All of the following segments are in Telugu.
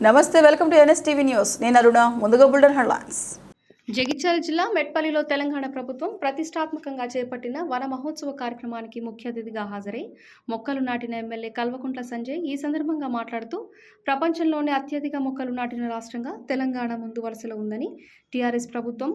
నమస్తే వెల్కమ్ టు ఎన్ఎస్టీవీ న్యూస్ నేను అరుణ ముందుగా బుల్డన్ హెడ్లైన్స్ జగిత్యాల జిల్లా మెట్పల్లిలో తెలంగాణ ప్రభుత్వం ప్రతిష్టాత్మకంగా చేపట్టిన వన మహోత్సవ కార్యక్రమానికి ముఖ్య అతిథిగా హాజరై మొక్కలు నాటిన ఎమ్మెల్యే కల్వకుంట్ల సంజయ్ ఈ సందర్భంగా మాట్లాడుతూ ప్రపంచంలోనే అత్యధిక మొక్కలు నాటిన రాష్ట్రంగా తెలంగాణ ముందు వరుసలో ఉందని టీఆర్ఎస్ ప్రభుత్వం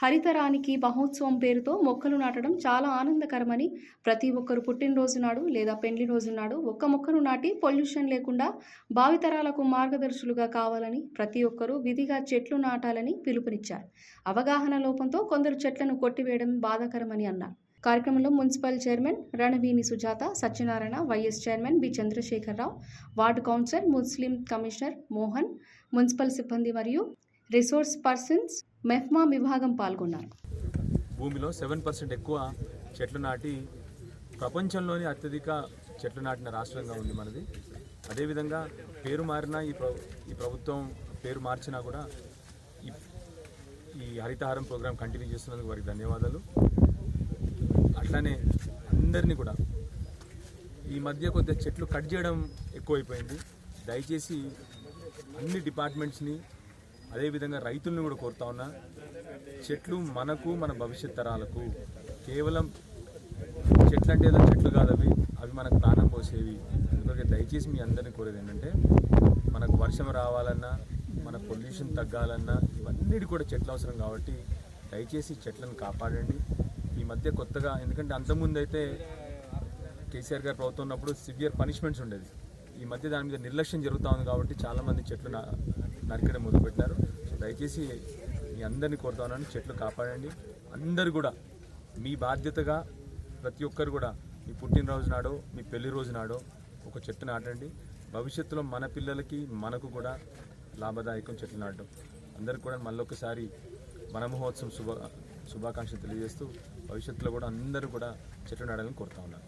హరితరానికి మహోత్సవం పేరుతో మొక్కలు నాటడం చాలా ఆనందకరమని ప్రతి ఒక్కరు పుట్టినరోజు నాడు లేదా పెండ్లి రోజు నాడు ఒక్క మొక్కను నాటి పొల్యూషన్ లేకుండా భావితరాలకు మార్గదర్శులుగా కావాలని ప్రతి ఒక్కరూ విధిగా చెట్లు నాటాలని పిలుపునిచ్చారు. అవగాహన లోపంతో కొందరు చెట్లను కొట్టివేయడం బాధాకరమని అన్నారు. కార్యక్రమంలో municipal chairman రణవీని Sujatha Satyanarayana vice chairman B. Chandrasekhararao ward councillor ముస్లిం కమిషనర్ మోహన్ మున్సిపల్ సిబ్బంది మరియు రిసోర్స్ పర్సన్స్ మెఫ్మా విభాగం పాల్గొన్నారు. భూమిలో సెవెన్ పర్సెంట్ ఎక్కువ చెట్లు నాటి ప్రపంచంలోని అత్యధిక చెట్లు నాటిన రాష్ట్రంగా ఉంది మనది. అదేవిధంగా పేరు మారిన ఈ ప్ర ఈ ప్రభుత్వం పేరు మార్చినా కూడా ఈ హరితహారం ప్రోగ్రాం కంటిన్యూ చేస్తున్నందుకు వారికి ధన్యవాదాలు. అట్లానే అందరినీ కూడా ఈ మధ్య కొద్దిగా చెట్లు కట్ చేయడం ఎక్కువైపోయింది. దయచేసి అన్ని డిపార్ట్మెంట్స్ని అదేవిధంగా రైతులను కూడా కోరుతా ఉన్నా చెట్లు మనకు మన భవిష్యత్ తరాలకు కేవలం చెట్లు అంటే ఏదో చెట్లు కాదు అవి అవి మనకు ప్రాణం పోసేవి. అందుకే దయచేసి మీ అందరిని కోరేది ఏంటంటే మనకు వర్షం రావాలన్నా మన పొల్యూషన్ తగ్గాలన్నా ఇవన్నీ కూడా చెట్లు అవసరం కాబట్టి దయచేసి చెట్లను కాపాడండి. ఈ మధ్య కొత్తగా ఎందుకంటే అంతకుముందు అయితే కేసీఆర్ గారు ప్రభుత్వం ఉన్నప్పుడు సివియర్ పనిష్మెంట్స్ ఉండేది ఈ మధ్య దాని మీద నిర్లక్ష్యం జరుగుతూ ఉంది కాబట్టి చాలామంది చెట్లు నా- నరికడం మొదలుపెట్టారు దయచేసి మీ అందరినీ కోరుతా ఉన్నాను చెట్లు కాపాడండి. అందరు కూడా మీ బాధ్యతగా ప్రతి ఒక్కరు కూడా మీ పుట్టినరోజు నాడో మీ పెళ్ళి రోజు నాడో ఒక చెట్టు నాటండి. భవిష్యత్తులో మన పిల్లలకి మనకు కూడా లాభదాయకం చెట్లు నాటడం అందరికి కూడా మళ్ళొకసారి వన మహోత్సవం శుభ శుభాకాంక్షలు తెలియజేస్తూ భవిష్యత్తులో కూడా అందరూ కూడా చెట్లు నాటాలని కోరుతా ఉన్నాను.